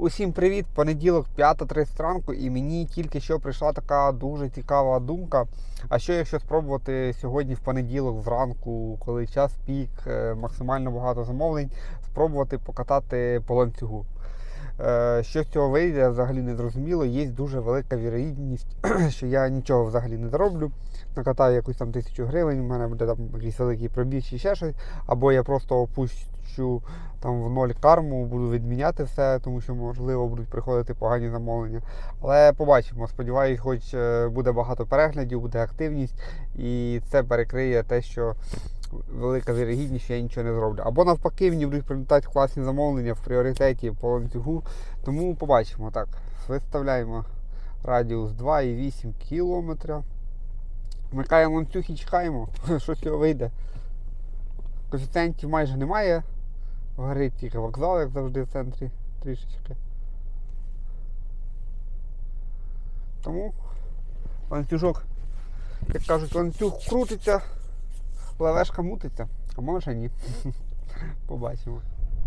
Усім привіт! Понеділок, 5.30 ранку, і мені тільки що прийшла така дуже цікава думка. А що якщо спробувати сьогодні в понеділок зранку, коли час пік, е, максимально багато замовлень, спробувати покатати по ланцюгу? Е, Що з цього вийде, взагалі не зрозуміло. Є дуже велика вірогідність, що я нічого взагалі не зароблю. Накатаю якусь там тисячу гривень, у мене буде там якийсь великий пробіг чи ще щось, або я просто опущу там в ноль карму, буду відміняти все, тому що можливо будуть приходити погані замовлення. Але побачимо. Сподіваюсь, хоч е, буде багато переглядів, буде активність, і це перекриє те, що велика вірогідність, що я нічого не зроблю. Або навпаки, мені будуть прилітати класні замовлення в пріоритеті по ланцюгу. Тому побачимо. Так, виставляємо радіус 2,8 кілометра. Вмикаємо ланцюг і чекаємо, що цього вийде. Коефіцієнтів майже немає. Горить тільки вокзал, як завжди в центрі трішечки. Тому ланцюжок, як кажуть, ланцюг крутиться, лавешка мутиться, а може ні. Побачимо.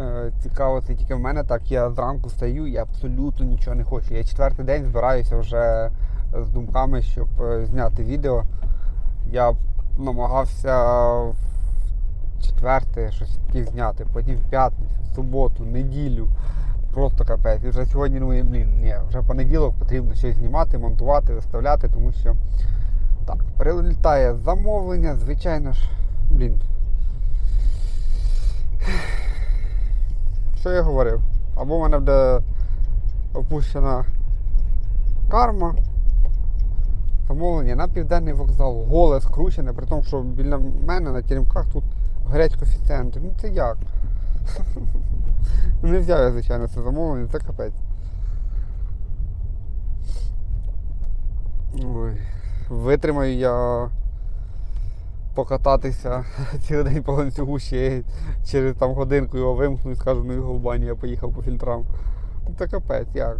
Е, Цікаво, це тільки в мене так. Я зранку стаю і абсолютно нічого не хочу. Я четвертий день збираюся вже з думками, щоб е, зняти відео. Я намагався четверте щось хотів зняти, потім в п'ятницю, в суботу, неділю. Просто капець. І вже сьогодні думаю, блін, ні, вже понеділок потрібно щось знімати, монтувати, виставляти, тому що так, прилітає замовлення, звичайно ж, блін. Що я говорив? Або в мене буде опущена карма, замовлення на південний вокзал, голе скручене, при тому, що біля мене на теремках тут горять коефіцієнти. Ну це як? Не взяв я, звичайно, це замовлення, це капець. Ой. Витримаю я покататися цілий день по ланцюгу ще через там годинку його вимкну і скажу, ну його в баню, я поїхав по фільтрам. Ну це капець, як?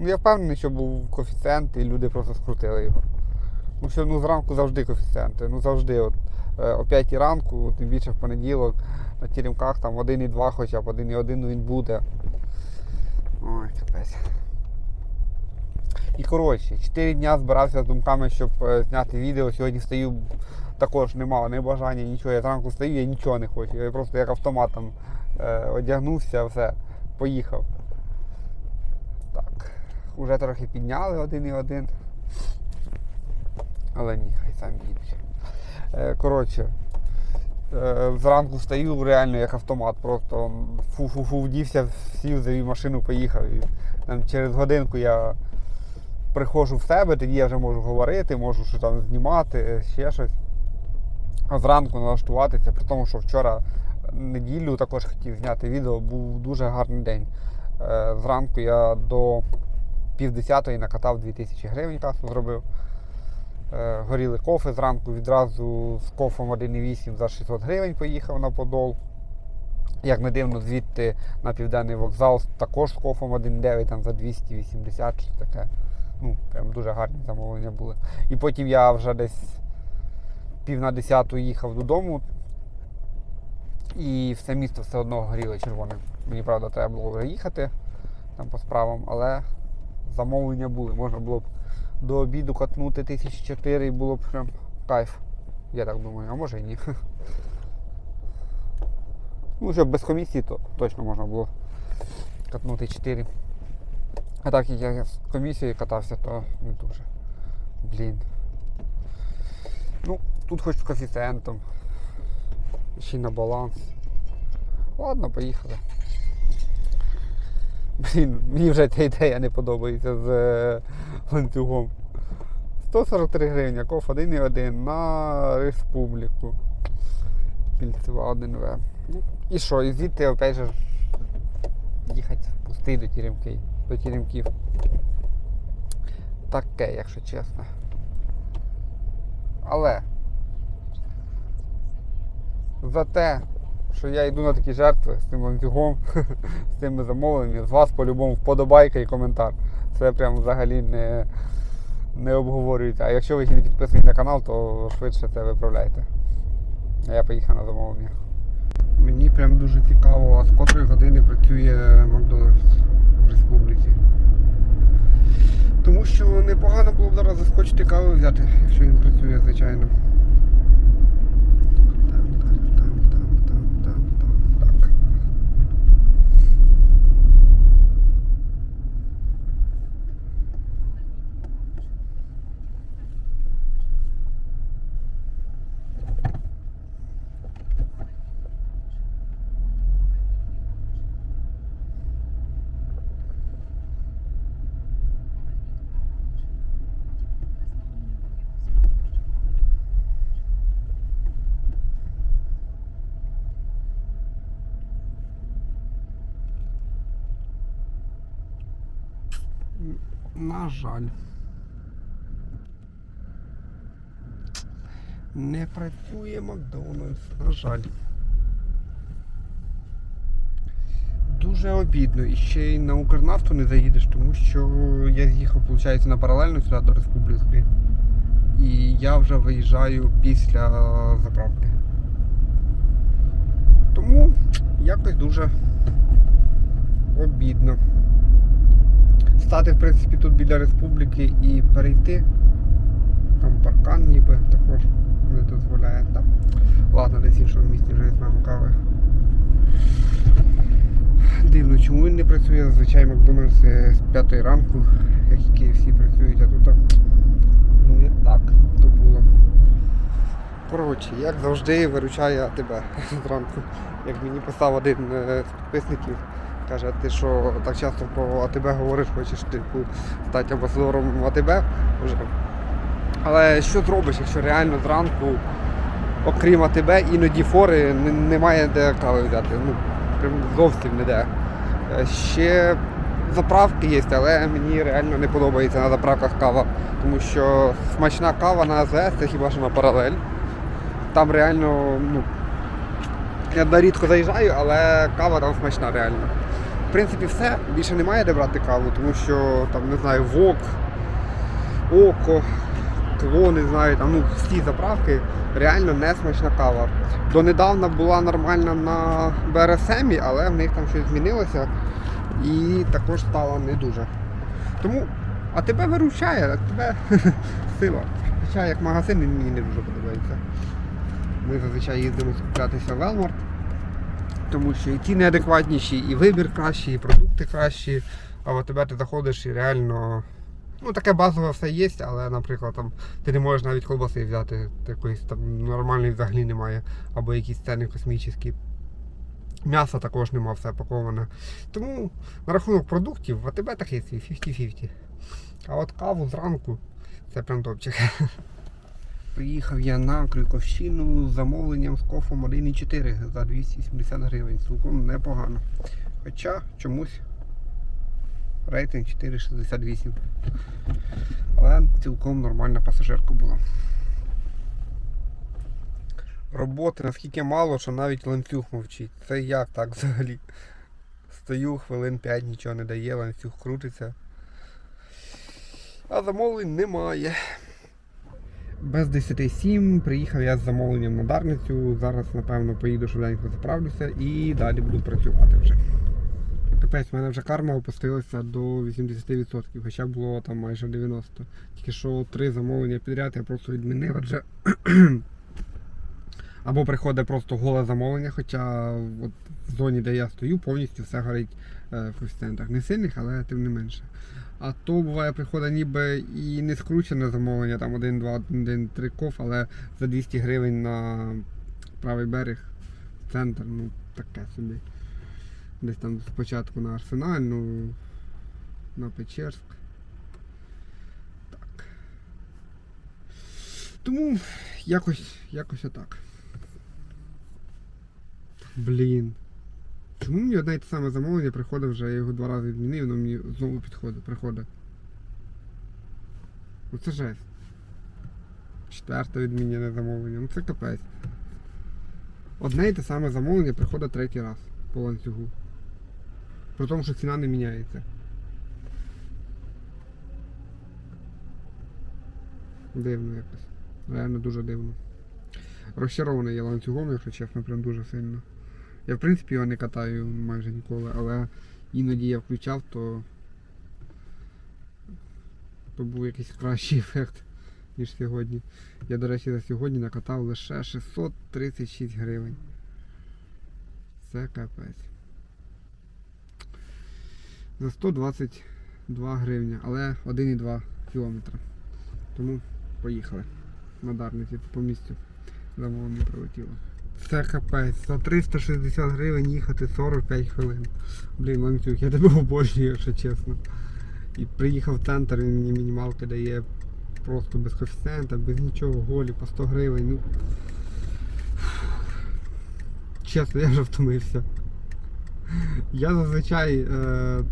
Ну я впевнений, що був коефіцієнт і люди просто скрутили його. Ну що ну зранку завжди коефіцієнти. Ну завжди от, е, о 5 ранку, тим більше в понеділок, на тіремках там 1,2 хоча б 1,1 ну, він буде. Ой, капець. І коротше, 4 дня збирався з думками, щоб е, зняти відео. Сьогодні стою, також не мав ні бажання, нічого. Я зранку стою, я нічого не хочу. Я просто як автоматом е, одягнувся, все, поїхав. Так, уже трохи підняли один і один. Але ні, хай самі їдуть. Е, коротше, е, зранку встаю реально як автомат. Просто фу-фу-фу вдівся, сів, завів машину, поїхав. І там, через годинку я приходжу в себе, тоді я вже можу говорити, можу що там знімати, ще щось. А зранку налаштуватися, при тому, що вчора неділю також хотів зняти відео, був дуже гарний день. Е, Зранку я до півдесятої накатав 2000 гривень касу зробив. Е, Горіли кофи зранку, відразу з кофом 1,8 за 600 гривень поїхав на Подол. Як не дивно, звідти на південний вокзал також з кофом 1,9 там за 280 чи таке. Ну, прям дуже гарні замовлення були. І потім я вже десь пів на десяту їхав додому. І все місто все одно горіло червоним. Мені правда треба було вже їхати там по справам, але замовлення були. Можна було б до обіду катнути тисяч чотири і було б прям кайф. Я так думаю, а може і ні. Ну, щоб без комісії, то точно можна було катнути 4. А так як я з комісією катався, то не дуже. Блін. Ну, тут хоч з коефіцієнтом. Ще й на баланс. Ладно, поїхали. Блін, мені вже ця ідея не подобається з е, ланцюгом. 143 гривні, коф 1,1 на республіку. Кільцева 1В. Ну, і що, і звідти опять же їхати пустий до Теремки, до Теремків. Таке, якщо чесно. Але за те, що я йду на такі жертви з цим ланцюгом, з цими замовленнями, з вас по-любому вподобайка і коментар. Це прям взагалі не, не обговорюється. А якщо ви ще не підписані на канал, то швидше це виправляйте. А я поїхав на замовлення. Мені прям дуже цікаво, а з котрої години працює Макдональдс в республіці. Тому що непогано було б зараз заскочити каву взяти, якщо він працює, звичайно. Так. На жаль. Не працює Макдональдс, на жаль. Дуже обідно. І ще й на Укрнафту не заїдеш, тому що я з'їхав, виходить, на паралельну сюди до республіки. І я вже виїжджаю після заправки. Тому якось дуже обідно стати, в принципі, тут біля республіки і перейти. Там паркан ніби також не дозволяє. Так. Ладно, десь в іншому місці вже візьмемо кави. Дивно, чому він не працює зазвичай Макдональдс е, з 5 ранку, як і KFC працюють, а тут ну, не так то було. Коротше, як завжди виручає тебе зранку. Як мені писав один е, з підписників, каже, «А ти що так часто про АТБ говориш, хочеш типу стати амбасадором АТБ вже. Але що зробиш, якщо реально зранку, окрім АТБ, іноді фори немає де кави взяти. Ну, прям зовсім ніде. Е, Ще заправки є, але мені реально не подобається на заправках кава. Тому що смачна кава на АЗС це хіба що на паралель. Там реально, ну, я рідко заїжджаю, але кава там смачна реально. В принципі, все, більше немає де брати каву, тому що там, не знаю, ВОК, Око, Кло, не знаю, там ну, всі заправки реально не смачна кава. Донедавна була нормальна на БРСМі, але в них там щось змінилося і також стало не дуже. Тому, а тебе виручає, а тебе сила. Хоча як магазин мені не дуже подобається. Ми зазвичай їздимо скуплятися в Велмарт, тому що і ціни адекватніші, і вибір кращий, і продукти кращі. А от тебе ти заходиш і реально. Ну, таке базове все є, але, наприклад, там ти не можеш навіть колбаси взяти, якоїсь там нормальної взагалі немає, або якісь ціни космічні. М'яса також нема, все паковане. Тому на рахунок продуктів, а тебе такий свій 50-50. А от каву зранку це прям топчик. Приїхав я на Крюковщину з замовленням з кофом 1,4 за 270 гривень. Цілком непогано. Хоча чомусь рейтинг 4,68. Але цілком нормальна пасажирка була. Роботи наскільки мало, що навіть ланцюг мовчить. Це як так взагалі? Стою хвилин 5, нічого не дає, ланцюг крутиться. А замовлень немає. Без 10.07 приїхав я з замовленням на Дарницю. Зараз, напевно, поїду швиденько заправлюся і далі буду працювати вже. Капець, в мене вже карма опустилася до 80%, хоча було там майже 90%. Тільки що три замовлення підряд я просто відмінив, адже або приходить просто голе замовлення, хоча от в зоні, де я стою, повністю все горить е, в коефіцієнтах. Не сильних, але тим не менше. А то буває приходить ніби і не скручене замовлення, там 1, 2, 1, 3 коф, але за 200 гривень на правий берег, центр, ну таке собі. Десь там спочатку на Арсенальну, на Печерськ. Так. Тому якось, якось отак. Блін. Чому мені одне і те саме замовлення приходить вже, я його два рази відмінив, воно мені знову підходить, приходить. Ну це жесть. Четверте відмінене замовлення, ну це капець. Одне і те саме замовлення приходить третій раз по ланцюгу. При тому, що ціна не міняється. Дивно якось. Реально дуже дивно. Розчарований я ланцюгом, якщо чесно, прям дуже сильно. Я в принципі його не катаю майже ніколи, але іноді я включав, то, то був якийсь кращий ефект, ніж сьогодні. Я, до речі, за сьогодні накатав лише 636 гривень. Це капець. За 122 гривні, але 1,2 кілометра. Тому поїхали. На Дарниці по місцю. Замовлення прилетіло. Це капець. За 360 гривень їхати 45 хвилин. Блін, ланцюг, я тебе обожнюю, якщо чесно. І приїхав в центр, він мені мінімалки дає просто без коефіцієнта, без нічого, голі по 100 гривень. Ну. Чесно, я вже втомився. Я зазвичай е,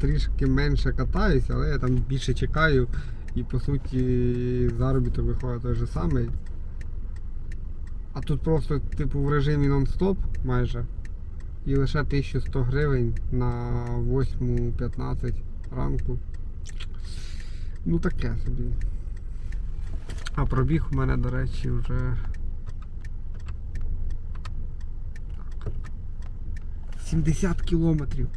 трішки менше катаюсь, але я там більше чекаю і по суті заробіток виходить той же самий. А тут просто типу в режимі нон-стоп майже. І лише 1100 гривень на 8.15 ранку. Ну таке собі. А пробіг у мене, до речі, вже. Так. 70 кілометрів.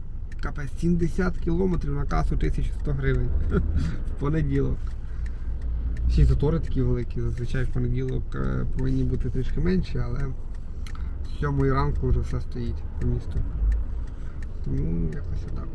Капець, 70 кілометрів на касу 1100 гривень. В понеділок. Й затори такі великі, зазвичай в понеділок е, повинні бути трішки менші, але з 7 ранку вже все стоїть по місту. Тому якось отак.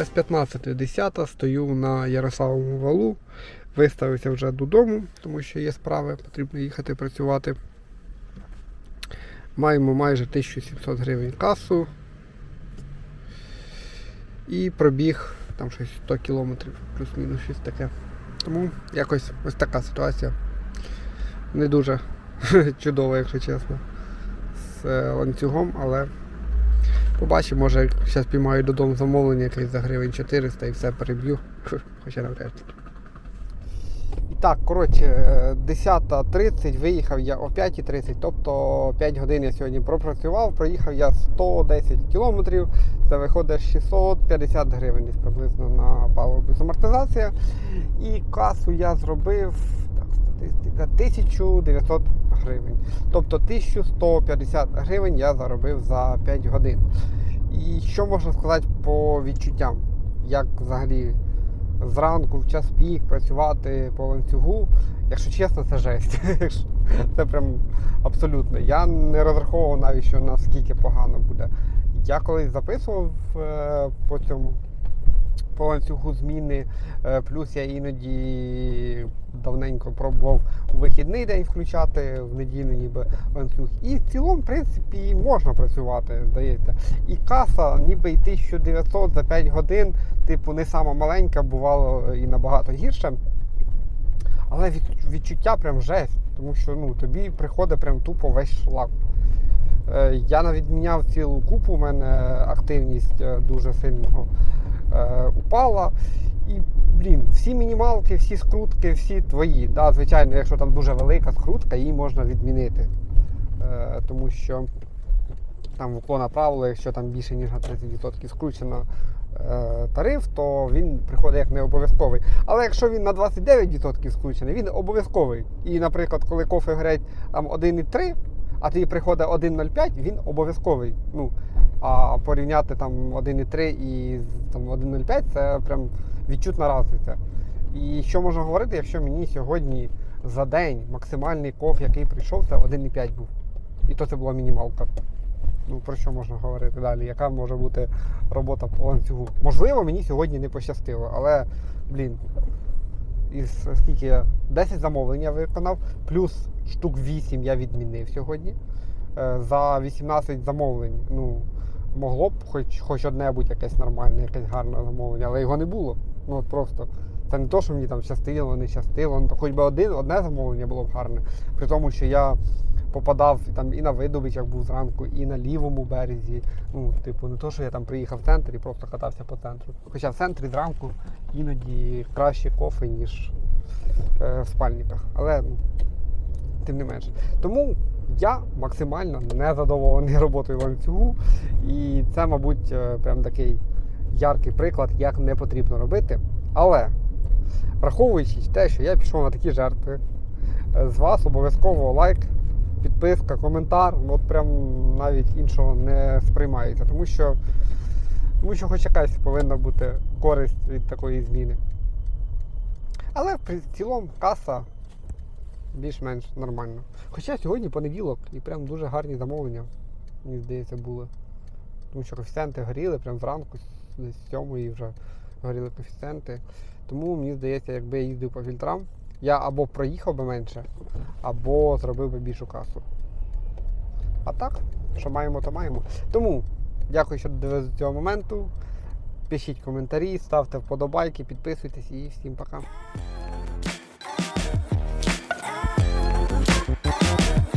Без 15 10 стою на Ярославому валу. Виставився вже додому, тому що є справи, потрібно їхати працювати. Маємо майже 1700 гривень касу. І пробіг там щось 100 кілометрів, плюс-мінус щось таке. Тому якось ось така ситуація. Не дуже чудова, якщо чесно, з е, ланцюгом, але Побачимо, може зараз піймаю додому замовлення якесь за гривень 400 і все переб'ю. Хоча навряд. І так, коротше, е, 10.30 виїхав я о 5.30, тобто 5 годин я сьогодні пропрацював, проїхав я 110 кілометрів, це виходить 650 гривень приблизно на паливо плюс амортизація. І касу я зробив статистика 1900 гривень. Тобто 1150 гривень я заробив за 5 годин. І що можна сказати по відчуттям? Як взагалі зранку в час пік працювати по ланцюгу, якщо чесно, це жесть. Це прям абсолютно. Я не розраховував навіть, що наскільки погано буде. Я колись записував е, по цьому по ланцюгу зміни, е, плюс я іноді давненько пробував у вихідний день включати в неділю ніби ланцюг. І в цілому, в принципі, можна працювати, здається. І каса ніби й 1900 за 5 годин, типу, не сама маленька, бувало і набагато гірше. Але відчуття прям жесть. Тому що ну, тобі приходить прям тупо весь шлак. Е, Я навіть міняв цілу купу, у мене активність е, дуже сильно е, упала. І, блін, всі мінімалки, всі скрутки, всі твої. Да, звичайно, якщо там дуже велика скрутка, її можна відмінити. Е, тому що там уклона правило, якщо там більше ніж на 30% скручено е, тариф, то він приходить як не обов'язковий. Але якщо він на 29% скручений, він обов'язковий. І, наприклад, коли кофе там 1,3, а тоді приходить 1,05, він обов'язковий. Ну, а порівняти там 1,3 і там 1,05 це прям відчутна різниця. І що можна говорити, якщо мені сьогодні за день максимальний коф, який прийшов, це 1,5 був. І то це була мінімалка. Ну, про що можна говорити далі? Яка може бути робота по ланцюгу? Можливо, мені сьогодні не пощастило, але, блін, із скільки я 10 замовлень я виконав, плюс штук 8 я відмінив сьогодні. Е, За 18 замовлень, ну, могло б хоч, хоч одне-будь якесь нормальне, якесь гарне замовлення, але його не було. Ну от просто. Це не то, що мені там щастило, не щастило. Ну, хоч би один, одне замовлення було б гарне. При тому, що я попадав там і на видобичах був зранку, і на лівому березі. Ну, типу, не то, що я там приїхав в центр і просто катався по центру. Хоча в центрі зранку іноді краще кофе, ніж е, в спальниках. Але ну, тим не менше. Тому я максимально незадоволений роботою ланцюгу. І це, мабуть, е, прям такий яркий приклад, як не потрібно робити. Але враховуючи те, що я пішов на такі жертви, з вас обов'язково лайк, підписка, коментар. Ну, От прям навіть іншого не сприймається, тому що, тому що хоч якась повинна бути користь від такої зміни. Але в цілому каса більш-менш нормально. Хоча сьогодні понеділок і прям дуже гарні замовлення, мені здається, були. Тому що коефіцієнти горіли прям зранку, з сьомої вже горіли коефіцієнти. Тому мені здається, якби я їздив по фільтрам, я або проїхав би менше, або зробив би більшу касу. А так, що маємо, то маємо. Тому дякую, що додивилися до цього моменту. Пишіть коментарі, ставте вподобайки, підписуйтесь і всім пока. Thank you.